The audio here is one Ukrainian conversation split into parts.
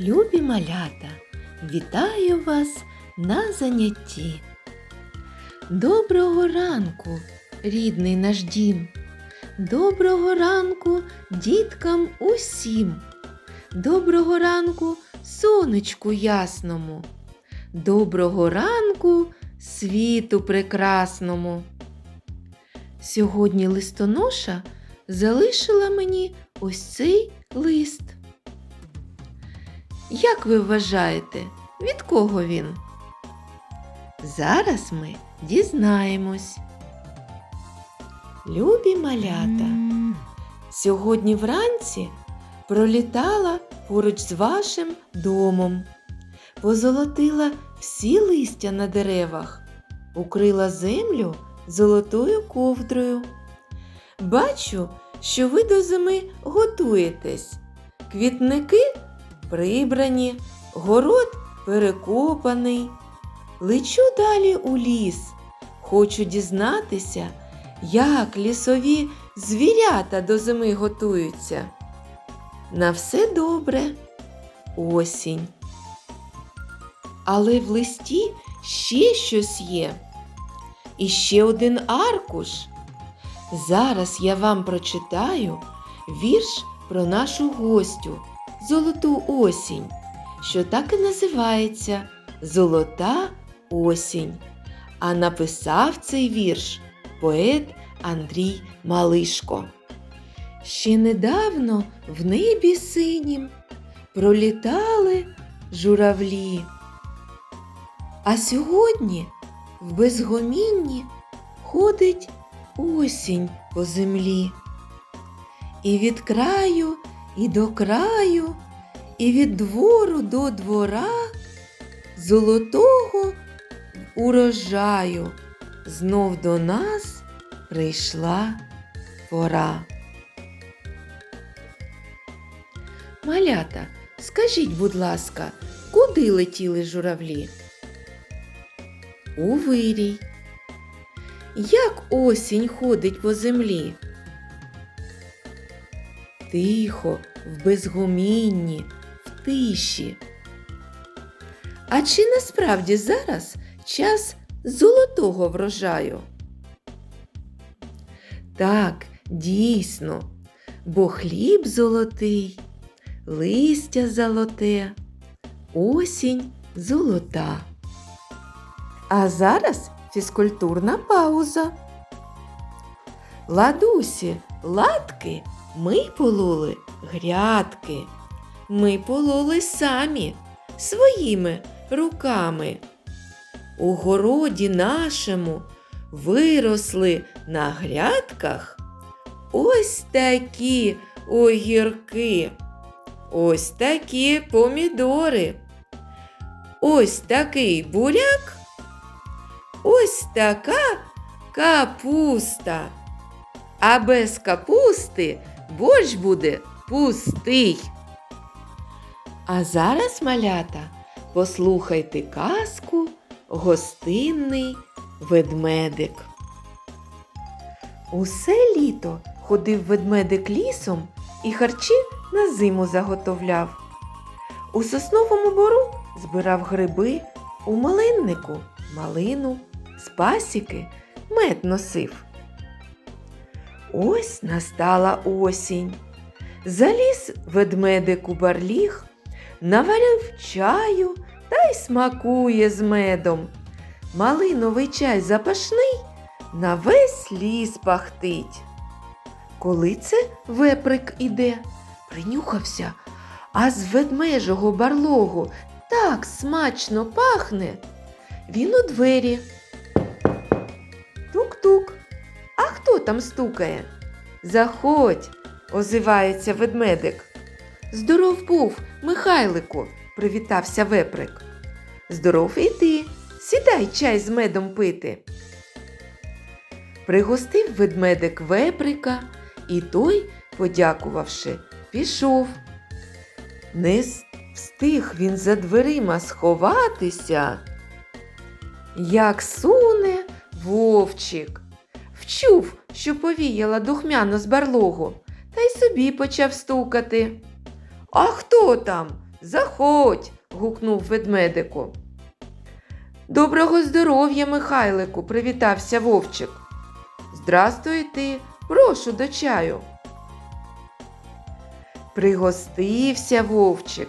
Любі малята, вітаю вас на занятті. Доброго ранку, рідний наш дім. Доброго ранку діткам усім. Доброго ранку сонечку ясному. Доброго ранку світу прекрасному. Сьогодні листоноша залишила мені ось цей лист. Як ви вважаєте, від кого він? Зараз ми дізнаємось. Любі малята, сьогодні вранці пролітала поруч з вашим домом, позолотила всі листя на деревах, укрила землю золотою ковдрою. Бачу, що ви до зими готуєтесь. Квітники прибрані, город перекопаний. Лечу далі у ліс. Хочу дізнатися, як лісові звірята до зими готуються. На все добре. Осінь. Але в листі ще щось є. І ще один аркуш. Зараз я вам прочитаю вірш про нашу гостю Золоту осінь, що так і називається Золота осінь. А написав цей вірш поет Андрій Малишко. Ще недавно в небі синім пролітали журавлі. А сьогодні в безгомінні ходить осінь по землі. І від краю, і до краю, і від двору до двора золотого урожаю знов до нас прийшла пора. Малята, скажіть, будь ласка, куди летіли журавлі? У вирій. Як осінь ходить по землі? Тихо, в безгомінні, в тиші. А чи насправді зараз час золотого врожаю? Так, дійсно, бо хліб золотий, листя золоте, осінь золота. А зараз фізкультурна пауза. Ладусі, латки ми пололи грядки. Ми пололи самі своїми руками. У городі нашому виросли на грядках ось такі огірки, ось такі помідори, ось такий буряк, ось така капуста. А без капусти борщ буде пустий. А зараз, малята, послухайте казку Гостинний ведмедик. Усе літо ходив ведмедик лісом і харчі на зиму заготовляв. У сосновому бору збирав гриби, у малиннику малину, з пасіки мед носив. Ось настала осінь. Заліз ведмедик у барліг, наварив чаю та й смакує з медом. Малиновий чай запашний на весь ліс пахтить. Коли це веприк іде, принюхався, а з ведмежого барлогу так смачно пахне. Він у двері. Там стукає? Заходь, озивається ведмедик. Здоров був, Михайлику, привітався веприк. Здоров і ти, сідай чай з медом пити. Пригостив ведмедик веприка, і той, подякувавши, пішов. Не встиг він за дверима сховатися, як суне вовчик. Вчув, що повіяла духмяно з барлогу, та й собі почав стукати. А хто там? Заходь. гукнув ведмедику. Доброго здоров'я, Михайлику, привітався вовчик. Здрастуй ти, прошу до чаю. Пригостився вовчик,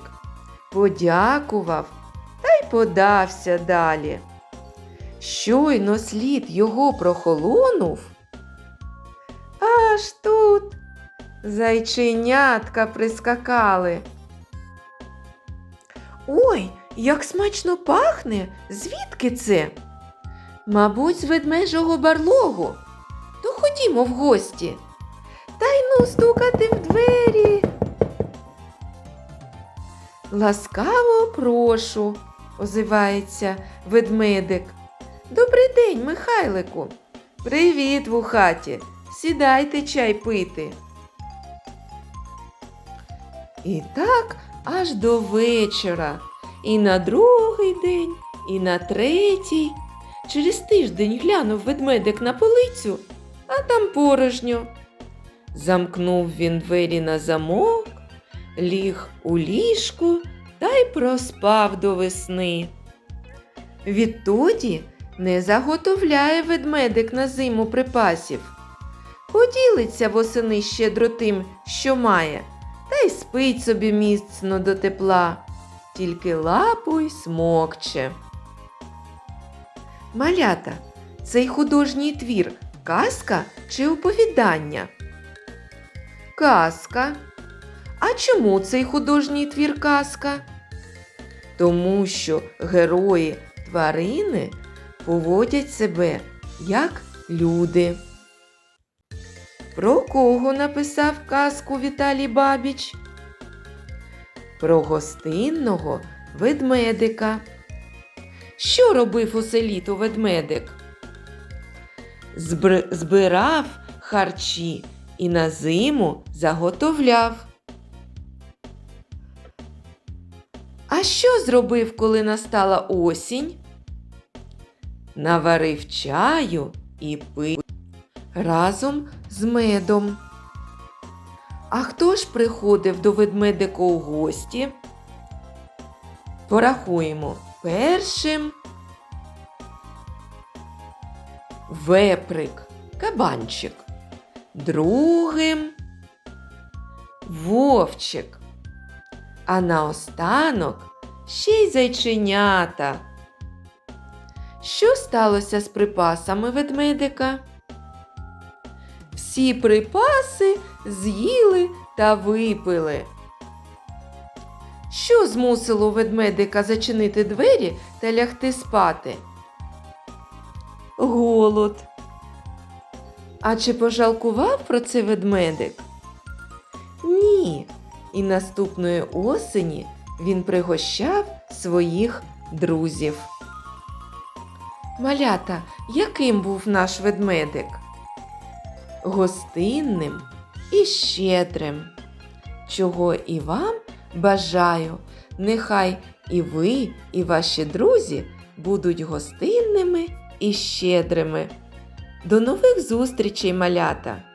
подякував та й подався далі. Щойно слід його прохолонув. Аж тут зайченятка прискакали. Ой, як смачно пахне! Звідки це? Мабуть, з ведмежого барлогу. То ходімо в гості. Та й ну стукати в двері. Ласкаво прошу, озивається ведмедик. Добрий день, Михайлику. Привіт, вухаті. Сідайте чай пити. І так аж до вечора. І на другий день, і на третій. Через тиждень глянув ведмедик на полицю, а там порожньо. Замкнув він двері на замок, ліг у ліжку та й проспав до весни. Відтоді не заготовляє ведмедик на зиму припасів. Поділиться восени щедро тим, що має, та й спить собі міцно до тепла, тільки лапу й смокче. Малята, цей художній твір казка чи оповідання? Казка. А чому цей художній твір казка? Тому що герої тварини поводять себе як люди. Про кого написав казку Віталій Бабіч? Про гостинного ведмедика. Що робив усе літо ведмедик? Збр... Збирав харчі і на зиму заготовляв. А що зробив, коли настала осінь? Наварив чаю і пив разом з медом. А хто ж приходив до ведмедика у гості? Порахуємо першим веприк, кабанчик, другим вовчик, а наостанок ще й зайченята. Що сталося з припасами ведмедика? Всі припаси з'їли та випили. Що змусило ведмедика зачинити двері та лягти спати? Голод. А чи пожалкував про це ведмедик? Ні. І наступної осені він пригощав своїх друзів. Малята, яким був наш ведмедик? Гостинним і щедрим. Чого і вам бажаю, нехай і ви, і ваші друзі будуть гостинними і щедрими. До нових зустрічей, малята!